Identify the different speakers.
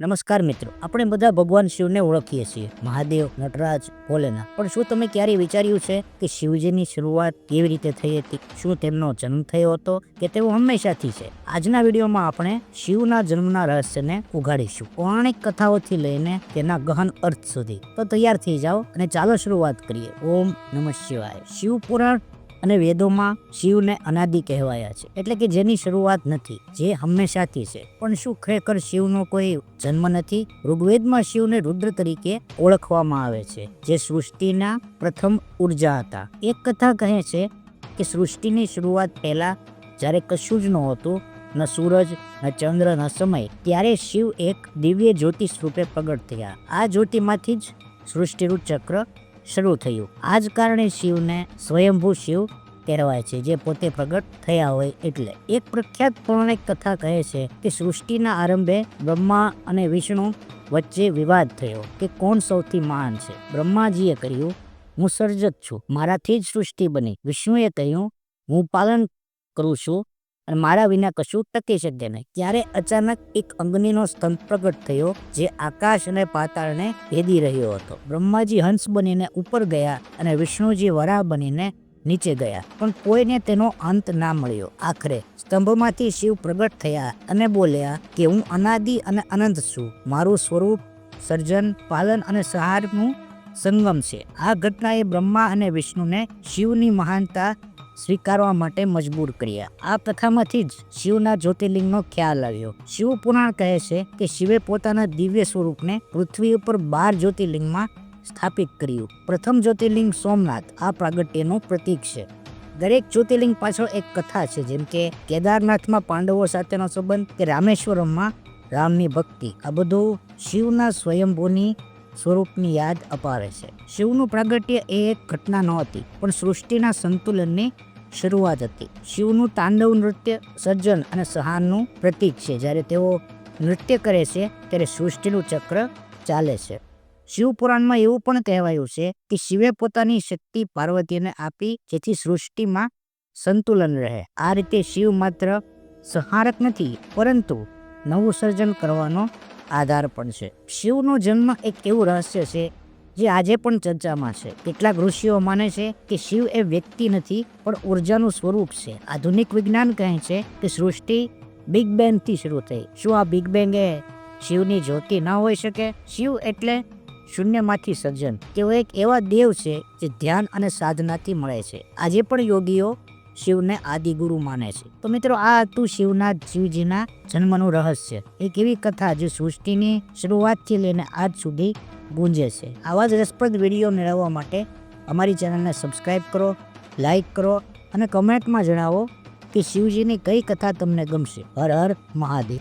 Speaker 1: નમસ્કાર મિત્રો, આપણે બધા ભગવાન શિવને ઓળખીએ છીએ. મહાદેવ, નટરાજ ભોલેના પણ શું તમે ક્યારેય વિચાર્યું છે કે શિવજીની શરૂઆત કેવી રીતે થઈ હતી? શું તેમનો જન્મ થયો હતો? કે તેઓ હંમેશાથી છે? આજના વિડીયોમાં આપણે શિવના જન્મના રહસ્યને ઉઘાડીશું. પૌરાણિક કથાઓથી લઈને તેના ગહન અર્થ સુધી. તો તૈયાર થઈ જાઓ અને ચાલો શરૂઆત કરીએ. ઓમ નમઃ શિવાય. શિવ પુરાણ અને વેદોમાં શિવને અનાદિ કહેવાયા છે. એટલે કે જેની શરૂઆત નથી, જે હંમેશાથી છે. પણ શું ખરેખર શિવનો કોઈ જન્મ નથી? ઋગ્વેદમાં શિવને રુદ્ર તરીકે ઓળખવામાં આવે છે, જે સૃષ્ટિના પ્રથમ ઊર્જા હતા. એક કથા કહે છે કે સૃષ્ટિની શરૂઆત પહેલા જ્યારે કશું જ નહોતું, ન સૂરજ, ન ચંદ્ર, ન સમય, ત્યારે શિવ એક દિવ્ય જ્યોતિષ રૂપે પ્રગટ થયા. આ જ્યોતિમાંથી જ સૃષ્ટિનું ચક્ર શરૂ થયું. આ જ કારણે શિવને સ્વયંભૂ શિવ કહેવાય છે, જે પોતે પ્રગટ થયા હોય એટલે. એક પ્રખ્યાત પૌરાણિક કથા કહે છે કે સૃષ્ટિના આરંભે બ્રહ્મા અને વિષ્ણુ વચ્ચે વિવાદ થયો કે કોણ સૌથી મહાન છે. બ્રહ્માજીએ કહ્યું, હું સર્જક છું. મારાથી જ સૃષ્ટિ બની. વિષ્ણુએ કહ્યું, હું પાલન કરું છું અને મારા વિના કશું ટકી શકે નહીં. ત્યારે અચાનક એક અગ્નિનો સ્તંભ પ્રગટ થયો, જે આકાશ અને પાતાળને ભેદી રહ્યો હતો. બ્રહ્માજી હંસ બનીને ઉપર ગયા અને વિષ્ણુજી વરાહ બનીને નીચે ગયા. પણ કોઈને તેનો અંત ના મળ્યો. આખરે સ્તંભમાંથી શિવ પ્રગટ થયા અને બોલ્યા કે, હું અનાદિ અને અનંત છું. મારું સ્વરૂપ, સર્જન, પાલન અને સહારનું સંગમ છે. આ ઘટનાએ બ્રહ્મા અને વિષ્ણુને શિવની મહાનતા સ્વીકારવા માટે મજબૂર કર્યા. આ કથામાંથી જ શિવના જ્યોતિર્લિંગનો ખ્યાલ આવ્યો. શિવ પુરાણ કહે છે કે શિવે પોતાના દિવ્ય સ્વરૂપને પૃથ્વી ઉપર બાર જ્યોતિર્લિંગમાં સ્થાપિત કર્યું. પ્રથમ જ્યોતિર્લિંગ સોમનાથ, આ પ્રાગટ્યનું પ્રતીક છે. દરેક જ્યોતિર્લિંગ પાછળ એક કથા છે, જેમ કે કેદારનાથમાં પાંડવો સાથેનો સંબંધ કે રામેશ્વરમમાં રામની ભક્તિ. આ બધું શિવના સ્વયંભૂની સ્વરૂપની યાદ અપાવે છે. શિવનું પ્રાગટ્ય એ એક ઘટના નહોતી, પણ સૃષ્ટિના સંતુલનની શરૂઆત હતી. શિવનું તાંડવ નૃત્ય, સર્જન અને સહાનનું પ્રતીક છે. જ્યારે તેઓ નૃત્ય કરે છે, ત્યારે સૃષ્ટિનું ચક્ર ચાલે છે. શિવ પુરાણમાં એવું પણ કહેવાયું છે કે શિવે પોતાની શક્તિ પાર્વતીને આપી, જેથી સૃષ્ટિમાં સંતુલન રહે. આ રીતે શિવ માત્ર સહારક નથી, પરંતુ નવું સર્જન કરવાનો આધાર પણ છે. શિવનો જન્મ એક એવું રહસ્ય છે, જે આજે પણ ચર્ચામાં છે. કેટલાક ઋષિઓ માને છે કે શિવ એ વ્યક્તિ નથી, પણ ઉર્જાનું સ્વરૂપ છે. આધુનિક વિજ્ઞાન કહે છે કે સૃષ્ટિ બિગ બેંગથી શરૂ થઈ. શું આ બિગ બેંગ એ શિવની જ્યોતિ ન હોઈ શકે? શિવ એટલે શૂન્યમાંથી સર્જન. તેઓ એક એવા દેવ છે જે ધ્યાન અને સાધનાથી મળે છે. આજે પણ યોગીઓ શિવને આદિગુરુ માને છે. તો મિત્રો, આ હતું શિવના શિવજીના જન્મનું રહસ્ય. એક એવી કથા જે સૃષ્ટિની શરૂઆતથી લઈને આજ સુધી ગુંજે છે. આવા જ રસપ્રદ વીડિયો મેળવવા માટે અમારી ચેનલને સબસ્ક્રાઈબ કરો લાઈક કરો અને કમેન્ટમાં જણાવો કે શિવજીની કઈ કથા તમને ગમશે. હર હર મહાદેવ.